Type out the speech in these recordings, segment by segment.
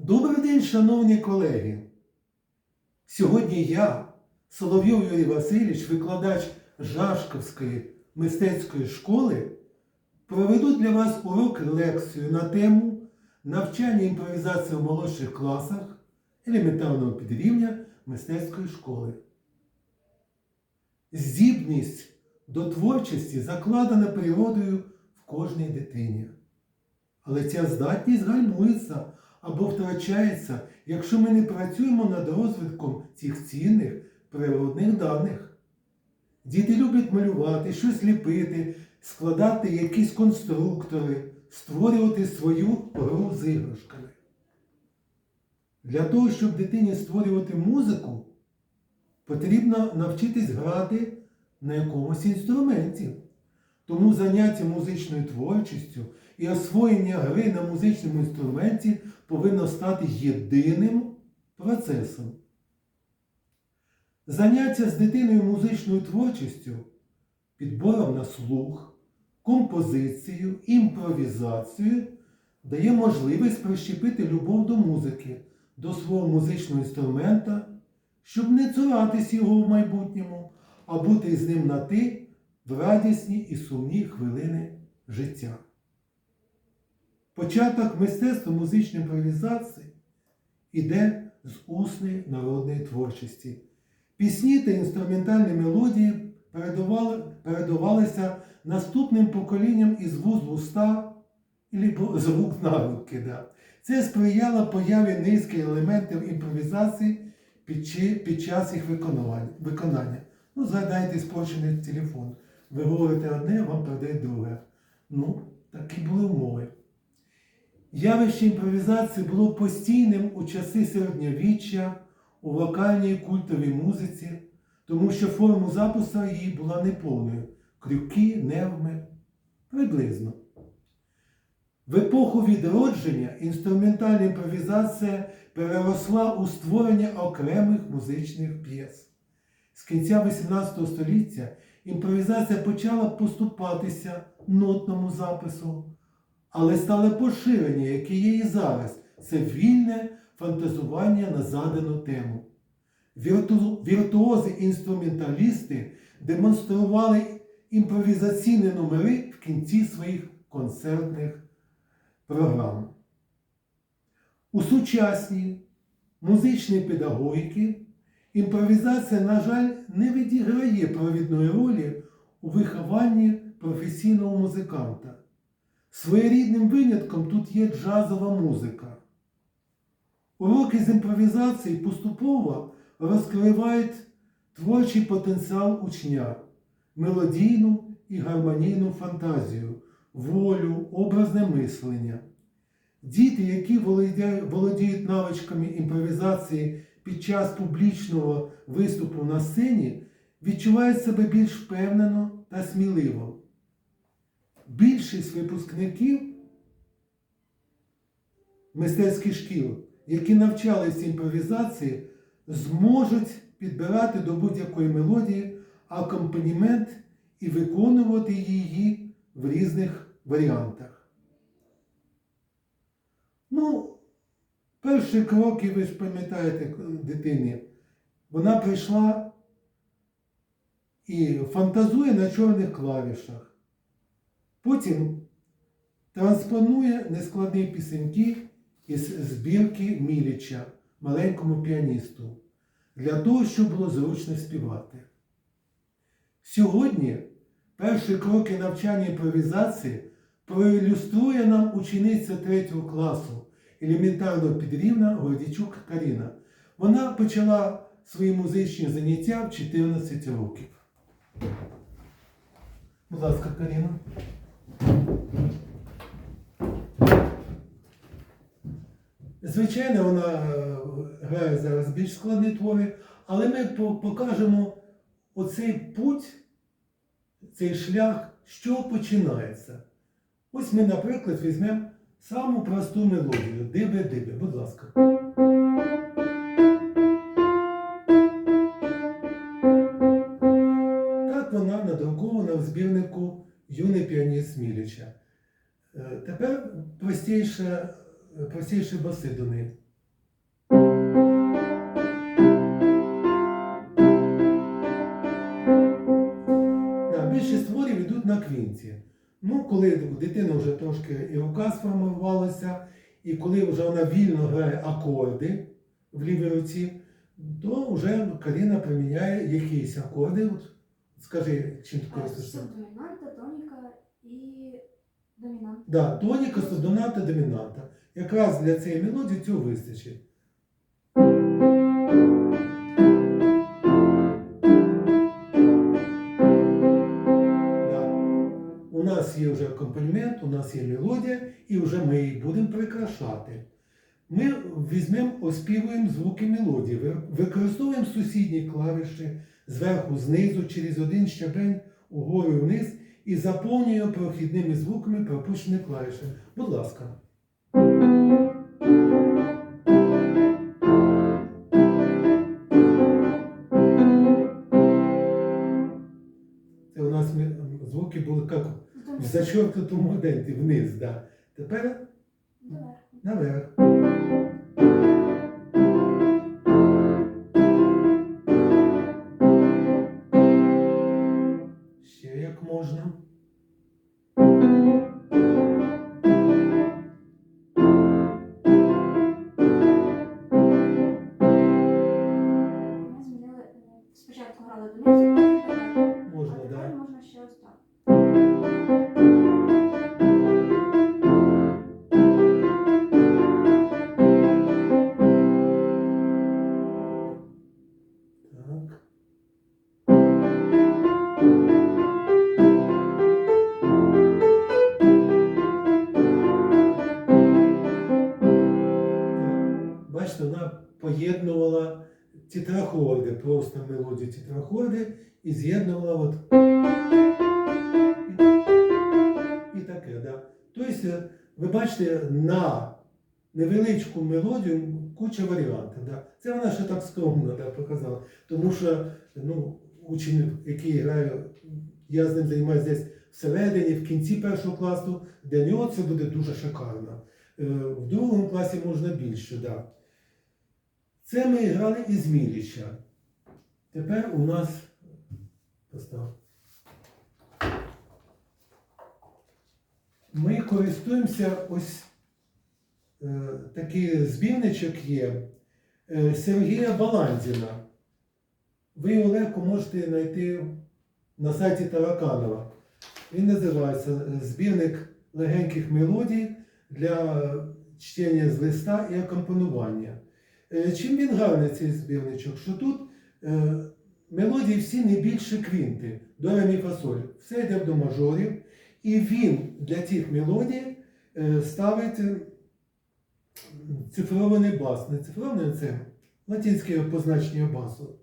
Добрий день, шановні колеги! Сьогодні я, Соловйов Юрій Васильович, викладач Жашковської мистецької школи, проведу для вас урок лекцію на тему навчання імпровізації в молодших класах елементарного підрівня мистецької школи. Здібність до творчості закладена природою в кожній дитині. Але ця здатність гальмується або втрачається, якщо ми не працюємо над розвитком цих цінних природних даних. Діти люблять малювати, щось ліпити, складати якісь конструктори, створювати свою гру з іграшками. Для того, щоб дитині створювати музику, потрібно навчитись грати на якомусь інструменті. Тому заняття музичною творчістю і освоєння гри на музичному інструменті повинно стати єдиним процесом. Заняття з дитиною музичною творчістю, підбором на слух, композицією, імпровізацією дає можливість прищепити любов до музики, до свого музичного інструмента, щоб не цуратись його в майбутньому, а бути з ним на ти в радісні і сумні хвилини життя. Початок мистецтва музичної імпровізації іде з усної народної творчості. Пісні та інструментальні мелодії передавали, передавалися наступним поколінням із вуз в уста або з рук на руки. Да. Це сприяло появі низки елементів імпровізації під час їх виконання. Ну, згадайте спорчений телефон. Ви говорите одне, вам передають друге. Ну, такі були умови. Явище імпровізації було постійним у часи середньовіччя, у вокальній культовій музиці, тому що форму запису її була неповною. Крюки, невми, приблизно. В епоху відродження інструментальна імпровізація переросла у створення окремих музичних п'єс. З кінця XVIII століття імпровізація почала поступатися нотному запису, але стали поширені, які є і зараз. Це вільне фантазування на задану тему. Вірту- Віртуози-інструменталісти демонстрували імпровізаційні номери в кінці своїх концертних програм. У сучасній музичній педагогіки імпровізація, на жаль, не відіграє провідної ролі у вихованні професійного музиканта. Своєрідним винятком тут є джазова музика. Уроки з імпровізації поступово розкривають творчий потенціал учня, мелодійну і гармонійну фантазію, волю, образне мислення. Діти, які володіють навичками імпровізації під час публічного виступу на сцені, відчувають себе більш впевнено та сміливо. Більшість випускників мистецьких шкіл, які навчалися імпровізації, зможуть підбирати до будь-якої мелодії акомпанімент і виконувати її в різних варіантах. Ну, перші кроки, ви ж пам'ятаєте дитині, вона прийшла і фантазує на чорних клавішах. Потім транспонує нескладні пісеньки із збірки Міліча маленькому піаністу для того, щоб було зручно співати. Сьогодні перші кроки навчання імпровізації проілюструє нам учениця 3 класу елементарного підрівна Гордічук Каріна. Вона почала свої музичні заняття в 14 років. Будь ласка, Каріна. Звичайно, вона е, грає зараз більш складні твори, але ми покажемо оцей путь, цей шлях, що починається. Ось ми, наприклад, візьмемо саму просту мелодію. Диби-диби, будь ласка. Так вона надрукована в збірнику юний піаніст Сміліча. Е, тепер простіше, простіше баси до них. Більшість творів йдуть на квінці. Ну, коли у дитини вже трошки і рука сформувалася, і коли вже вона вільно грає акорди в лівій руці, то вже Каріна приміняє якісь акорди. Скажи, чим ти користуєшся? Субдомінанта, тоніка і домінанта. Да, тоніка, субдомінанта, домінанта. Якраз для цієї мелодії цього вистачить. Нас є вже акомпанемент, у нас є мелодія, і вже ми її будемо прикрашати. Ми візьмемо, оспівуємо звуки мелодії, використовуємо сусідні клавіші зверху, знизу, через один щебень, угору вниз, і заповнюємо прохідними звуками пропущені клавіші. Будь ласка. Зачеркнутому денті, вниз. Да. Тепер Наверх. наверх. Тетрахорди і з'єднувала от і таке, да. Тобто, е, ви бачите, на невеличку мелодію куча варіантів. Да. Це вона ще так скромно да, показала. Тому що ну, учень, який грає, я з ним займаюся десь всередині, в кінці першого класу, для нього це буде дуже шикарно. Е, В другому класі можна більше. Да. Це ми грали із Міліча. Тепер у нас постав. Ми користуємося ось е, такий збірничок є е, Сергія Баландіна. Ви його легко можете знайти на сайті Тараканова. Він називається Збірник легеньких мелодій для чтення з листа і акомпонування. Е, Чим він гарний цей збірничок? Що тут мелодії всі не більше квінти, до ре, мі. Все йде до мажорів. І він для цих мелодій е, ставить е, цифрований бас. Не цифрований, це латинське позначення басу.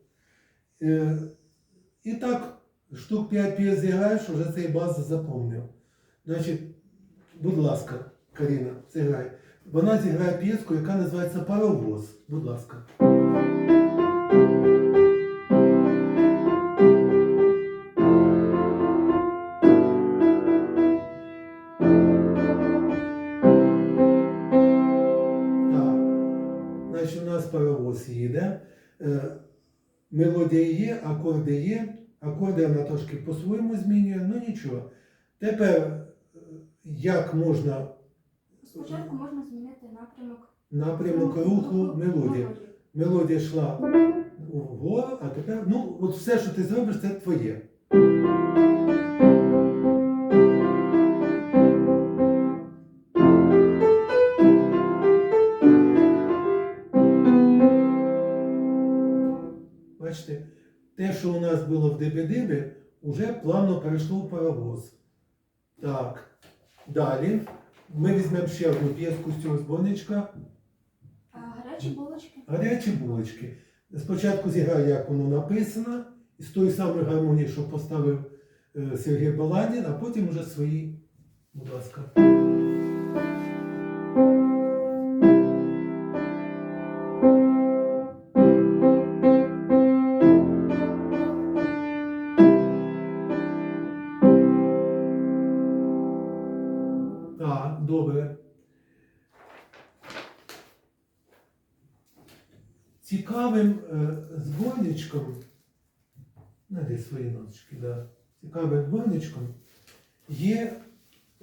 Е, І так, штук 5 п'єс зіграєш, вже цей бас запомнив. Значить, будь ласка, Каріна, зіграй. Вона зіграє п'єску, яка називається Паровоз. Будь ласка. Мелодія є, акорди є. Акорди вона трошки по-своєму змінює, ну нічого. Тепер, е, як можна Спочатку можна змінити напрямок. напрямок руху мелодії. Мелодія йшла вгору, а тепер, ну, от все, що ти зробиш, це твоє. Те, що у нас було в дибі-дибі, вже плавно перейшло в паровоз. Так. Далі ми візьмемо ще одну п'єску з цього зборничка. А гарячі булочки. Гарячі булочки. Спочатку зіграю, як воно написано, із тої самої гармонії, що поставив е, Сергій Баландін, а потім вже свої. Будь ласка. Цікавим е, зборничком, знайди свої ноточки, да. Цікавим зборничком є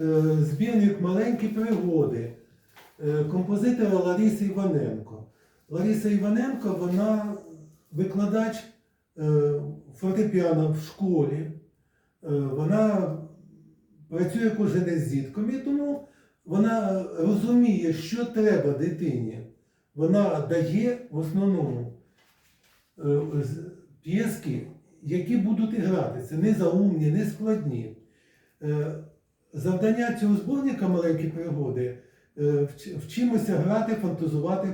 е, збірник маленькі пригоди е, композитора Лариси Іваненко. Лариса Іваненко, вона викладач фортепіано в школі. Вона працює кожен день з дітками, тому вона розуміє, що треба дитині. Вона дає в основному п'єски, які будуть гратися, не заумні, не складні. Е, Завдання цього зборника маленькі пригоди е, вчимося грати, фантазувати,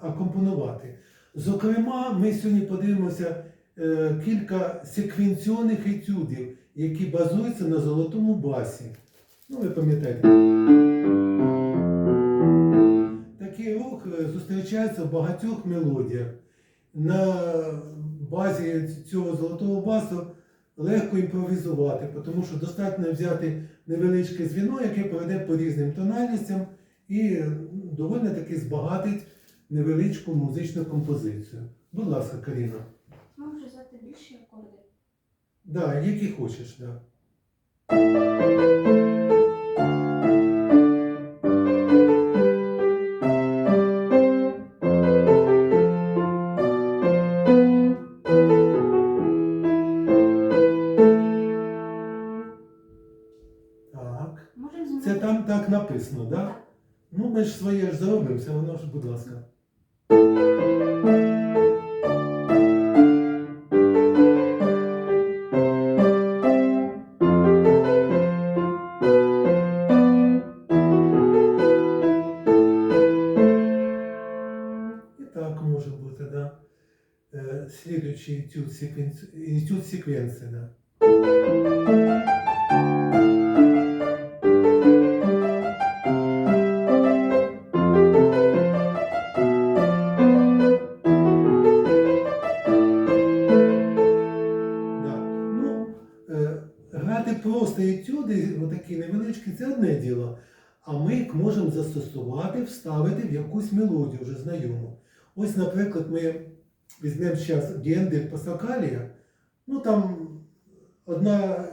акомпонувати. Зокрема, ми сьогодні подивимося е, кілька секвенційних етюдів, які базуються на золотому басі. Ну, ви пам'ятаєте. Такий рух е, зустрічається в багатьох мелодіях. На базі цього золотого басу легко імпровізувати, тому що достатньо взяти невеличке звіно, яке пройде по різним тональностям і доволі таки збагатить невеличку музичну композицію. Будь ласка, Каріна. Можу взяти більші акорди. Да, які хочеш, да. так написано, да? Так. Ну, ми ж своє ж заробимо, все воно ж, будь ласка. І так може бути, да. Е, Слідуючий етюд секвенції, етюд секвенції, да. Да. Ми їх можемо застосувати, вставити в якусь мелодію вже знайому. Ось, наприклад, ми візьмемо зараз Гендель Пасакалія. Ну там одна,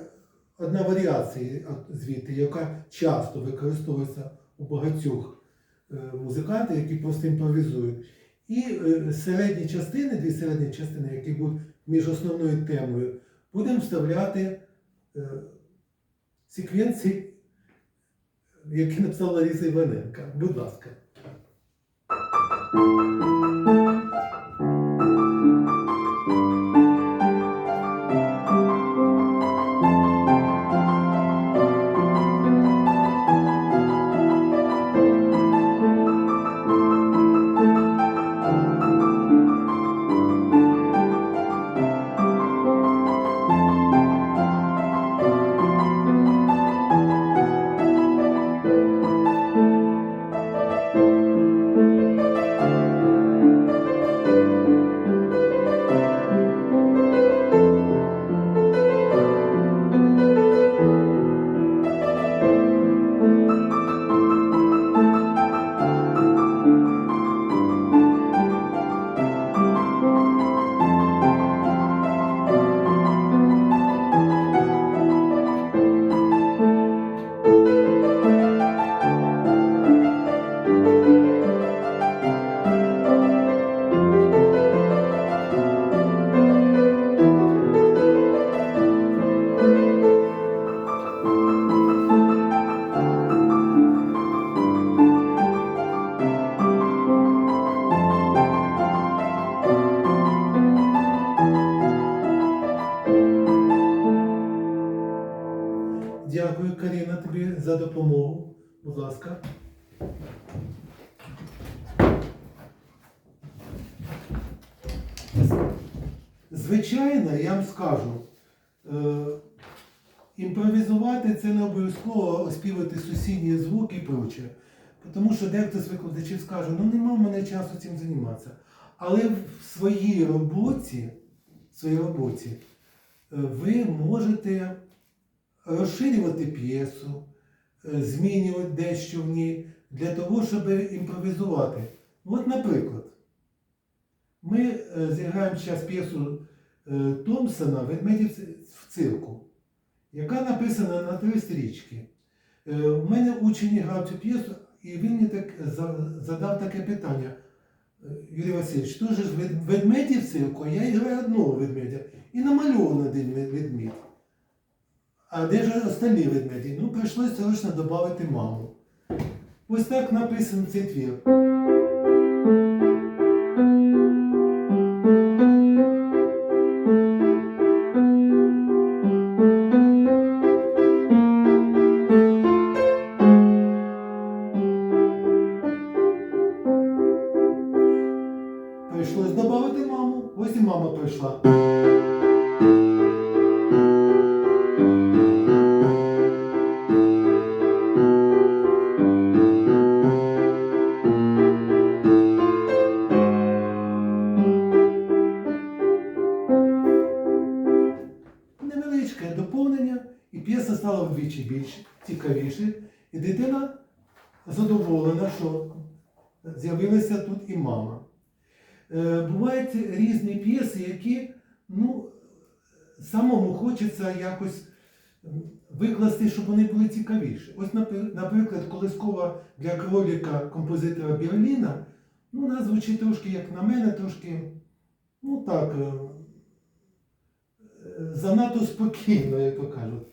одна варіація звідти, яка часто використовується у багатьох е, музикантів, які просто імпровізують. І е, середні частини, дві середні частини, які будуть між основною темою, будемо вставляти е, секвенції, які написала Лариса Іваненка. Будь ласка. Дякую, Каріна, тобі за допомогу. Будь ласка. Звичайно, я вам скажу, е, імпровізувати це не обов'язково оспівати сусідні звуки і проче. Тому що дехто з викладачів скаже, ну нема в мене часу цим займатися. Але в своїй роботі, в своїй роботі е, ви можете розширювати п'єсу, е, змінювати дещо в ній для того, щоб імпровізувати. От, наприклад, ми е, зіграємо зараз п'єсу е, Томпсона «Ведмеді в цирку. яка написана на три стрічки. У мене учень грав цю п'єсу, і він мені так задав таке питання. Юрій Васильович, що ж вед- ведмедів цирку, я граю одного ведмедя. І намальований один вед- ведмідь. А де ж остальні ведмеді? Ну, прийшлося срочно додати маму. Ось так написаний цей твір. Прийшлось додати маму. Ось і мама прийшла. Кроліка композитора Берліна, ну, вона звучить трошки, як на мене, трошки, ну так, е, е, занадто спокійно, як то кажуть.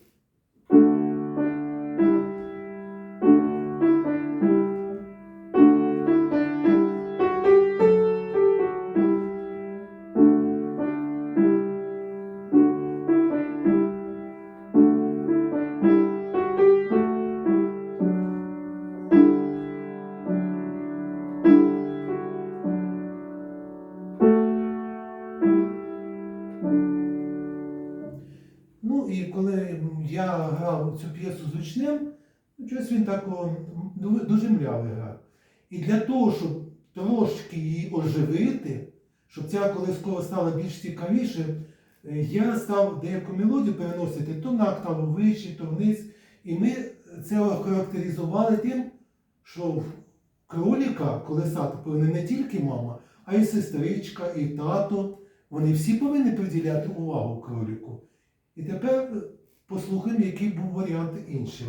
Ду- дуже млявий грав. І для того, щоб трошки її оживити, щоб ця колискова стала більш цікавіше, е, я став деяку мелодію переносити то на октаву вище, то вниз. І ми це охарактеризували тим, що в кроліка колесати повинна не тільки мама, а й сестричка, і тато. Вони всі повинні приділяти увагу кроліку. І тепер е, послухаємо, який був варіант інший.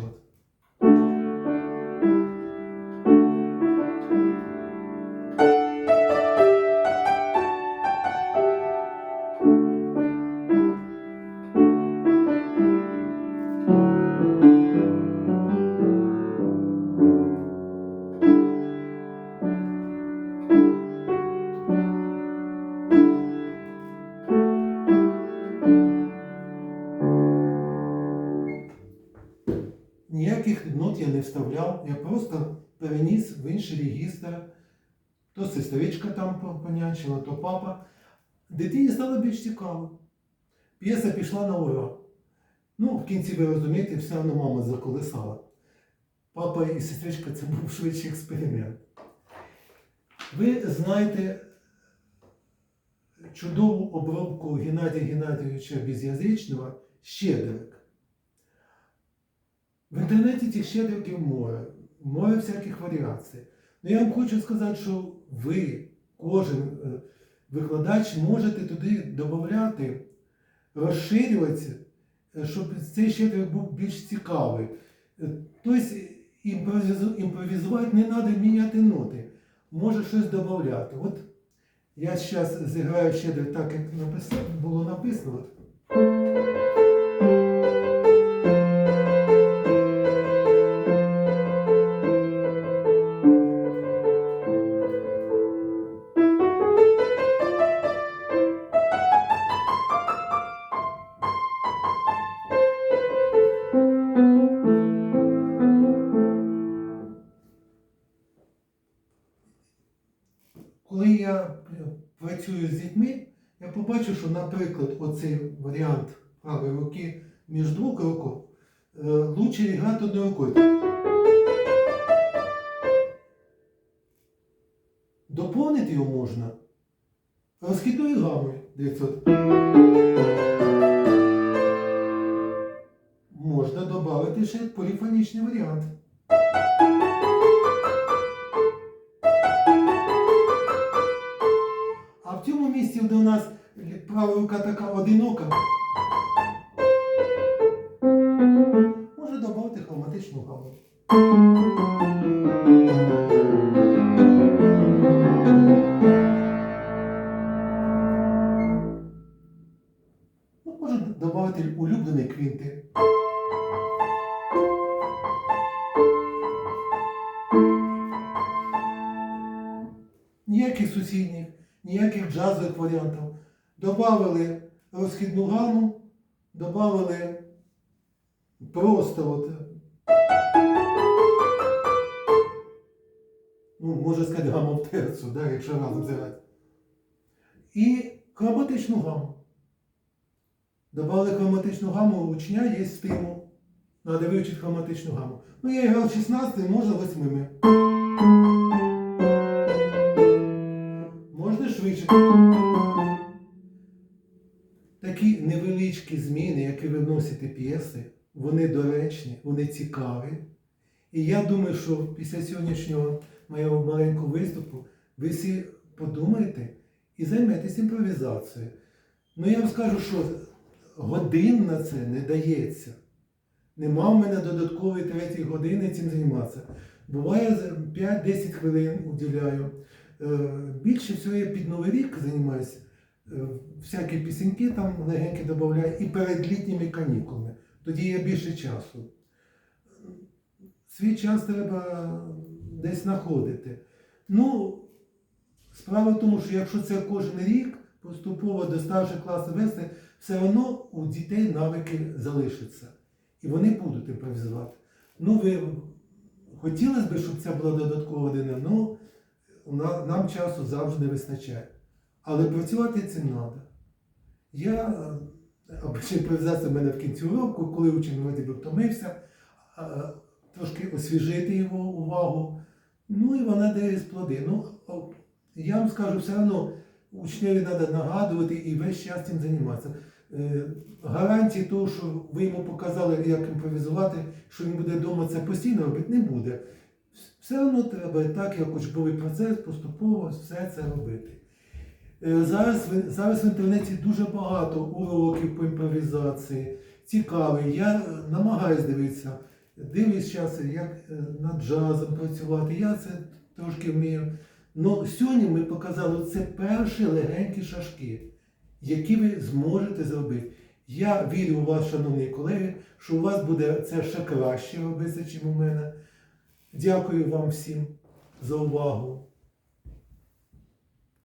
Не вставляв, я просто переніс в інший регістр. То сестричка там понянчила, то папа. Дитині стало більш цікаво. П'єса пішла на ура. Ну, в кінці ви розумієте, все одно мама заколисала. Папа і сестричка це був швидший експеримент. Ви знаєте чудову обробку Геннадія Геннадійовича Безязичного Щедрик. В інтернеті цих щедриків море, море всяких варіацій. Ну я вам хочу сказати, що ви, кожен е, викладач, можете туди додати, розширюватися, е, щоб цей щедрик був більш цікавий. Е, Тобто імпровізу- імпровізувати не треба міняти ноти, може щось додати. От я зараз зіграю щедрик так, як було написано. Я е, працюю з дітьми, я побачу, що, наприклад, оцей варіант правої руки між двох руків е, лучше грати одною рукою. Доповнити його можна розхідною гамою. Дивіться. Можна додати ще поліфонічний варіант. місців, де у нас права рука така одинока. Може додати хроматичну гаву. Добавили розхідну гаму, добавили просто от, ну, можна сказати, гаму в терцю, да, якщо разом зіграти. І хроматичну гаму. Добавили хроматичну гаму, у учня є стимул. Надо вивчити хроматичну гаму. Ну, я грав 16, можна 8. Можна швидше. Невеличкі зміни, які ви вносите п'єси, вони доречні, вони цікаві. І я думаю, що після сьогоднішнього моєго маленького виступу ви всі подумаєте і займетесь імпровізацією. Ну я вам скажу, що годин на це не дається. Нема в мене додаткової третьої години цим займатися. Буває 5-10 хвилин уділяю. Е, Більше всього я під Новий рік займаюся. Е, Всякі пісеньки там легенькі додаю і перед літніми канікулами. Тоді є більше часу. Свій час треба десь знаходити. Ну, справа в тому, що якщо це кожен рік поступово до старших класів вести, все одно у дітей навики залишаться. І вони будуть імпровізувати. Ну, ви хотілося б, щоб це була додаткова година, ну на- нам часу завжди не вистачає. Але працювати цим треба. Я е, обична в мене в кінці уроку, коли учень вроді би втомився, е, трошки освіжити його увагу. Ну і вона дає плоди. Ну, я вам скажу, все одно учневі треба нагадувати і весь час цим займатися. Е, Гарантії того, що ви йому показали, як імпровізувати, що він буде вдома це постійно робити, не буде. Все одно треба так, як учбовий процес, поступово все це робити. Е, Зараз, зараз в інтернеті дуже багато уроків по імпровізації, цікавий. Я е, намагаюсь дивитися. Дивлюсь зараз, як е, над джазом працювати. Я це трошки вмію. Ну, сьогодні ми показали це перші легенькі шашки, які ви зможете зробити. Я вірю у вас, шановні колеги, що у вас буде це ще краще робитися, ніж у мене. Дякую вам всім за увагу.